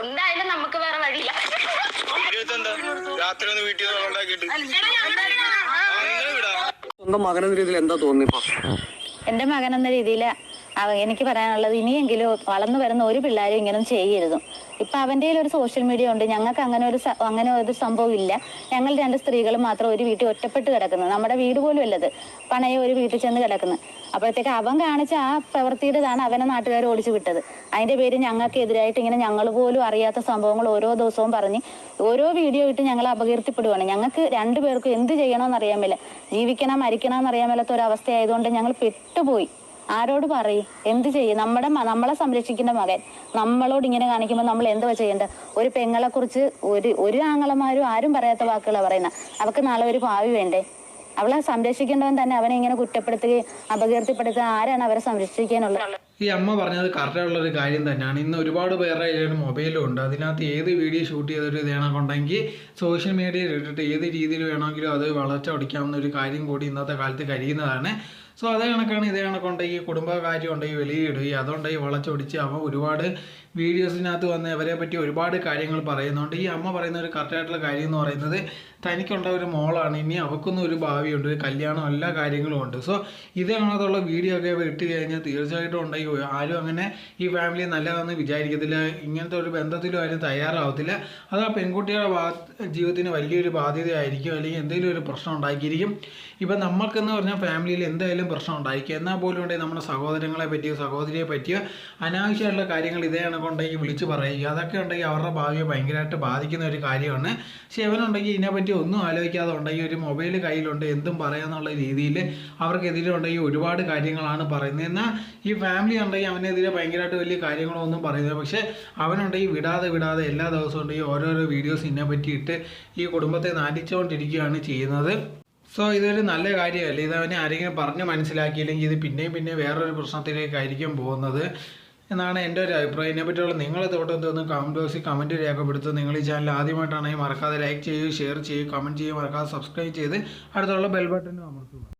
എന്തായാലും നമുക്ക് വേറെ വഴിയില്ല. രാത്രി ഒന്ന് വീട്ടിൽ സ്വന്തം മകനെന്ന രീതിയിൽ എന്താ തോന്നിപ്പോ എന്റെ മകൻ എന്ന രീതിയിൽ എനിക്ക് പറയാനുള്ളത് ഇനിയെങ്കിലും വളർന്നു വരുന്ന ഒരു പിള്ളേരും ഇങ്ങനെ ചെയ്യരുത്. ഇപ്പൊ അവന്റെ ഒരു സോഷ്യൽ മീഡിയ ഉണ്ട്. ഞങ്ങൾക്ക് അങ്ങനെ ഒരു അങ്ങനെ ഒരു സംഭവം ഇല്ല. ഞങ്ങൾ രണ്ട് സ്ത്രീകൾ മാത്രം ഒരു വീട്ടിൽ ഒറ്റപ്പെട്ട് കിടക്കുന്നു. നമ്മുടെ വീട് പോലും അല്ലത്. പണയെ ഒരു വീട്ടിൽ ചെന്ന് കിടക്കുന്നു. അപ്പോഴത്തേക്ക് അവൻ കാണിച്ച ആ പ്രവൃത്തിയുടേതാണ് അവനെ നാട്ടുകാർ ഓടിച്ചു വിട്ടത്. അതിന്റെ പേര് ഞങ്ങൾക്ക് എതിരായിട്ട് ഇങ്ങനെ ഞങ്ങൾ പോലും അറിയാത്ത സംഭവങ്ങൾ ഓരോ ദിവസവും പറഞ്ഞ് ഓരോ വീഡിയോ ഇട്ട് ഞങ്ങൾ അപകീർത്തിപ്പെടുവാണ്. ഞങ്ങൾക്ക് രണ്ടുപേർക്കും എന്ത് ചെയ്യണമെന്ന് അറിയാൻ മേല. ജീവിക്കണം മരിക്കണം എന്നറിയാൻ മേലാത്ത ഒരു അവസ്ഥയായതുകൊണ്ട് ഞങ്ങൾ പെട്ടുപോയി. ആരോട് പറയും? എന്ത് ചെയ്യും? നമ്മുടെ നമ്മളെ സംരക്ഷിക്കുന്ന മകൻ. നമ്മളോട് ഇങ്ങനെ കാണിക്കുമ്പോൾ നമ്മൾ എന്തുവാ ചെയ്യേണ്ടത്? ഒരു പെങ്ങളെ കുറിച്ച് ഒരു ഒരു ആങ്ങളമാരും ആരും പറയാത്ത വാക്കുകളാണ് പറയുന്നത് അവർക്ക് നാളെ ഒരു ഭാവി വേണ്ടേ? അവളെ സംരക്ഷിക്കേണ്ടവൻ തന്നെ അവനെ ഇങ്ങനെ കുറ്റപ്പെടുത്തുകയും അപകീർത്തിപ്പെടുത്തുക ആരാണ് അവരെ സംരക്ഷിക്കാനുള്ളത്? ഈ അമ്മ പറഞ്ഞത് കറക്റ്റായിട്ടുള്ള ഒരു കാര്യം തന്നെയാണ്. ഇന്ന് ഒരുപാട് പേരുടെ കയ്യിൽ മൊബൈലും ഉണ്ട്. അതിനകത്ത് ഏത് വീഡിയോ ഷൂട്ട് ചെയ്തൊരു ഇതാണെന്നുണ്ടെങ്കിൽ സോഷ്യൽ മീഡിയയിൽ ഇട്ടിട്ട് ഏത് രീതിയിൽ വേണമെങ്കിലും അത് വളർച്ച ഒടിക്കാവുന്ന ഒരു കാര്യം കൂടി ഇന്നത്തെ കാലത്ത് കഴിയുന്നതാണ്. സോ അതേ കണക്കാണ് ഇതേ കണക്കുണ്ടെങ്കിൽ കുടുംബകാര്യം ഉണ്ടെങ്കിൽ വെളിയിടുകയും അതുണ്ടെങ്കിൽ വളച്ചൊടിച്ച് അവ ഒരുപാട് വീഡിയോസിനകത്ത് വന്ന് അവരെ പറ്റി ഒരുപാട് കാര്യങ്ങൾ പറയുന്നുണ്ട്. ഈ അമ്മ പറയുന്ന ഒരു കറക്റ്റായിട്ടുള്ള കാര്യം എന്ന് പറയുന്നത് തനിക്കുണ്ട ഒരു മോളാണ്. ഇനി അവൾക്കൊന്നും ഒരു ഭാവിയുണ്ട് ഒരു കല്യാണം എല്ലാ കാര്യങ്ങളും ഉണ്ട്. സോ ഇതേ കണക്കുള്ള വീഡിയോ ഒക്കെ ഇട്ട് കഴിഞ്ഞാൽ തീർച്ചയായിട്ടും ആരും അങ്ങനെ ഈ ഫാമിലി നല്ലതാണെന്ന് വിചാരിക്കത്തില്ല. ഇങ്ങനത്തെ ഒരു ബന്ധത്തിലും ആരും തയ്യാറാവത്തില്ല. അത് ആ പെൺകുട്ടിയുടെ ഭാ ജീവിതത്തിന് വലിയൊരു ബാധ്യതയായിരിക്കും അല്ലെങ്കിൽ എന്തെങ്കിലും ഒരു പ്രശ്നം ഉണ്ടാക്കിയിരിക്കും. ഇപ്പം നമുക്കെന്ന് പറഞ്ഞാൽ ഫാമിലിയിൽ എന്തായാലും പ്രശ്നം ഉണ്ടായിരിക്കും. എന്നാൽ പോലും ഉണ്ടെങ്കിൽ നമ്മുടെ സഹോദരങ്ങളെ പറ്റിയോ സഹോദരിയെ പറ്റിയോ അനാവശ്യമായിട്ടുള്ള കാര്യങ്ങൾ ഇതേ കണക്കുണ്ടെങ്കിൽ വിളിച്ച് പറയുക അതൊക്കെ ഉണ്ടെങ്കിൽ അവരുടെ ഭാവിയെ ഭയങ്കരമായിട്ട് ബാധിക്കുന്ന ഒരു കാര്യമാണ്. പക്ഷേ ഇവനുണ്ടെങ്കിൽ ഇതിനെപ്പറ്റി ഒന്നും ആലോചിക്കാതെ ഉണ്ടെങ്കിൽ ഒരു മൊബൈൽ കയ്യിലുണ്ട് എന്തും പറയാന്നുള്ള രീതിയിൽ അവർക്കെതിരെ ഉണ്ടെങ്കിൽ ഒരുപാട് കാര്യങ്ങളാണ് പറയുന്നത്. എന്നാൽ ഈ ഫാമിലി ഉണ്ടെങ്കിൽ അവനെതിരെ ഭയങ്കരമായിട്ട് വലിയ കാര്യങ്ങളൊന്നും പറയുന്നില്ല. പക്ഷേ അവനുണ്ടെങ്കിൽ വിടാതെ വിടാതെ എല്ലാ ദിവസവും ഉണ്ടെങ്കിൽ ഓരോരോ വീഡിയോസ് ഇതിനെ പറ്റിയിട്ട് ഈ കുടുംബത്തെ നാടിച്ചുകൊണ്ടിരിക്കുകയാണ് ചെയ്യുന്നത്. സോ ഇതൊരു നല്ല കാര്യമല്ല? ഇത് അവനെ ആരെങ്കിലും പറഞ്ഞ് മനസ്സിലാക്കിയില്ലെങ്കിൽ ഇത് പിന്നെയും പിന്നെ വേറൊരു പ്രശ്നത്തിലേക്കായിരിക്കും പോകുന്നത് എന്നാണ് എന്റെ ഒരു അഭിപ്രായം. ഇതിനെപ്പറ്റിയുള്ള നിങ്ങളെ തോട്ടം തോന്നും കമന്റ് ബോക്സിൽ കമന്റ് രേഖപ്പെടുത്തുക. നിങ്ങൾ ഈ ചാനൽ ആദ്യമായിട്ടാണെങ്കിൽ മറക്കാതെ ലൈക്ക് ചെയ്യുക ഷെയർ ചെയ്യുക കമന്റ് ചെയ്യുക മറക്കാതെ സബ്സ്ക്രൈബ് ചെയ്ത് അടുത്തുള്ള ബെൽ ബട്ടനും അമർത്തുക.